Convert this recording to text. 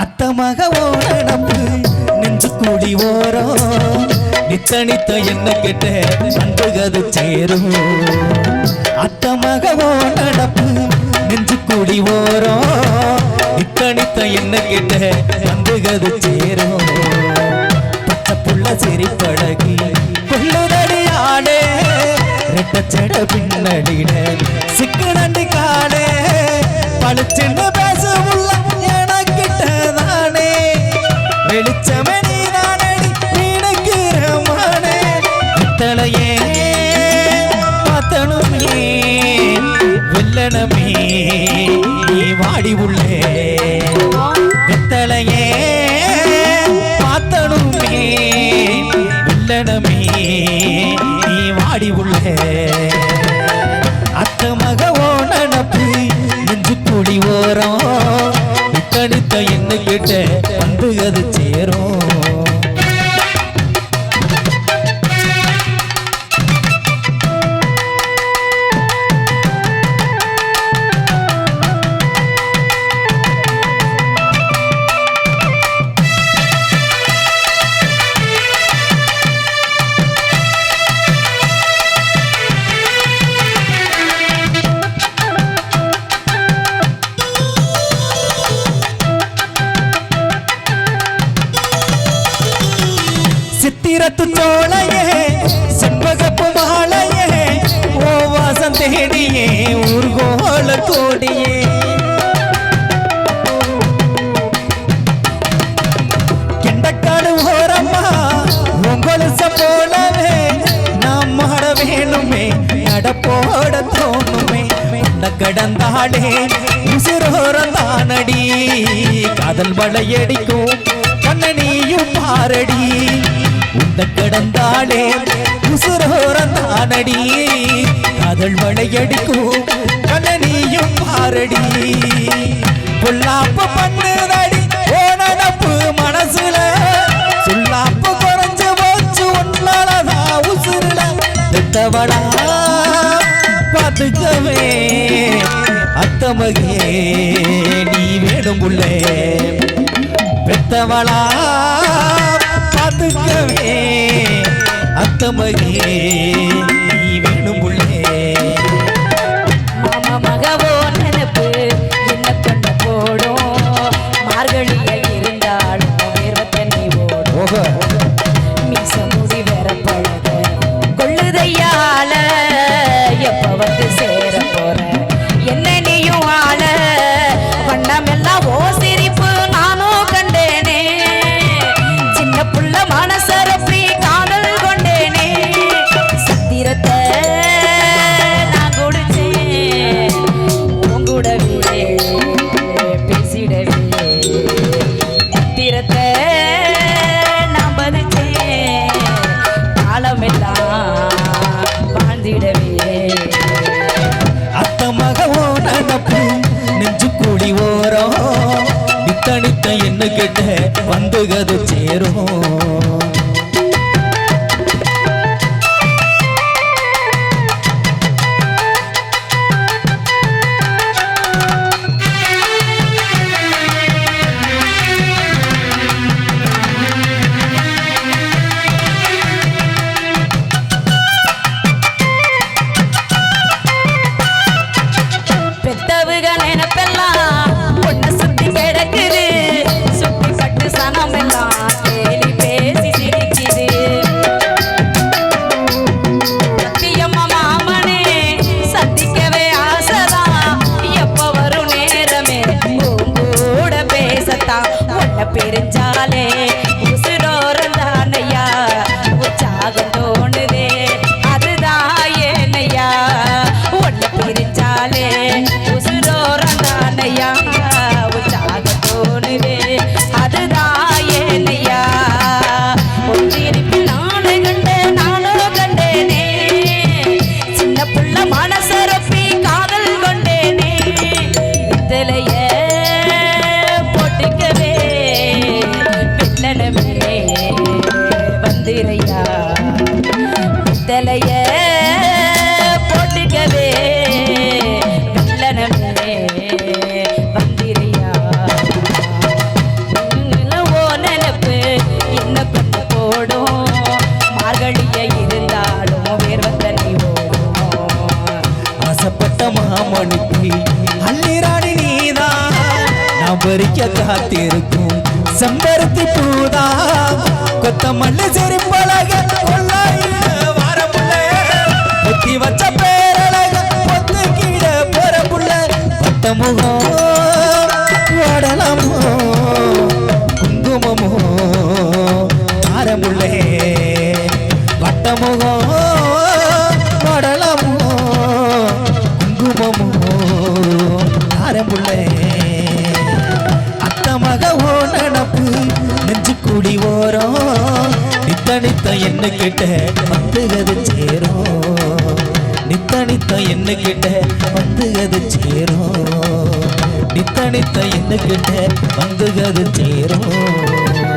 அத்தமாக ஓனப்பு நெஞ்சு கூடி ஓரம். நித்த என்ன கெட்ட அன்புகது சேரும். அட்டமாகவோ நடப்பு நெஞ்சு கூடி ஓரம். நித்த என்ன கெட்ட அன்புகது சேரும். பச்சை புள்ள சிரிப்பழகி கொள்ளுதடி ஆடே ரெட்டச்சட பின்னடிட சிக்கு நண்டி காடே. இத்தனையே பார்த்தனுமே வெல்லனமே நீ வாடி உள்ளே. வெத்தலையே பார்த்தனுமே வெல்லனமே நீ வாடி உள்ளே. அத்த மகவோ நனப்பு நெஞ்சு கொடி ஓரம் நித்தனித்த என்ன கேட்ட வந்து அது சேரும். சித்திரத்து சோழையே செண்பகப்பு மாலையே ஓ வாசம் தேடியே ஊர்கோல கோடியே. கெண்டக்காடு ஓரம்மா உங்கொலுச போலவே நாம் மாட வேணுமே நடப்போட தோணுமே. உன்னை கடந்தாளே உசுரோரம் தானடி காதல் வளையடிக்கும் கண்ணனியும் பாரடி. உன்னை கடந்தாளே உசுரோரந்தானடி காதல் வளையடிக்கும் கண்ணனியும் பாரடி. பொல்லாப்ப பண்ணுதடி ஓனப்பு மனசுல. சொல்லாப்ப குறைஞ்சு போச்சு உன்னாலதா உசுருல. பெத்தவளா பார்த்துக்கவே அத்தமகே நீ வேணும் உள்ளே. பெத்தவளா பார்த்துக்கவே அத்தமகே கிட்ட வந்த செஞ்சாலே உசுரோரந்தானையா உற்சாகம் தோணுதே அதுதான் ஏனையா ஒன்ன பிரிஞ்சாலே உசுரோரந்தானையா உற்சாகம் தோணுதே அதுதான் ஏனையா ஒன்றிருப்பில் நானும் கண்டேன் நானும் கண்டேனே. சின்ன சேலைய போட்டுக்கவே நல்லனமே வந்திரியா? ஓ நினப்பு என்ன பண்ண போடும்? மார்கழிய இருந்தாலும் வேர்வ தண்ணி ஆசைப்பட்ட மாமணிக்கு அள்ளிராணி நீதான். காத்திருக்கும் செம்பருத்தி பூதா கொத்தமல்லி செருப்பழக கொள்ளாயிரம் வச்ச பேரழக பொத்து கீழ போற புள்ள வட்ட முகம் வடலமோ குங்குமமோ தாரமுள்ளே வட்டமுகம் வடலமோ குங்குமமோ தாரமுள்ளே அத்த ஓ நடப்பு நெஞ்சு கூடி ஓரம் நித்த நித்த என்ன கேட்ட வந்து சேரும் நித்த நித்த என்ன கிட்ட வந்து அது சேரும். நித்த நித்த என்ன கிட்ட வந்து அது சேரும்.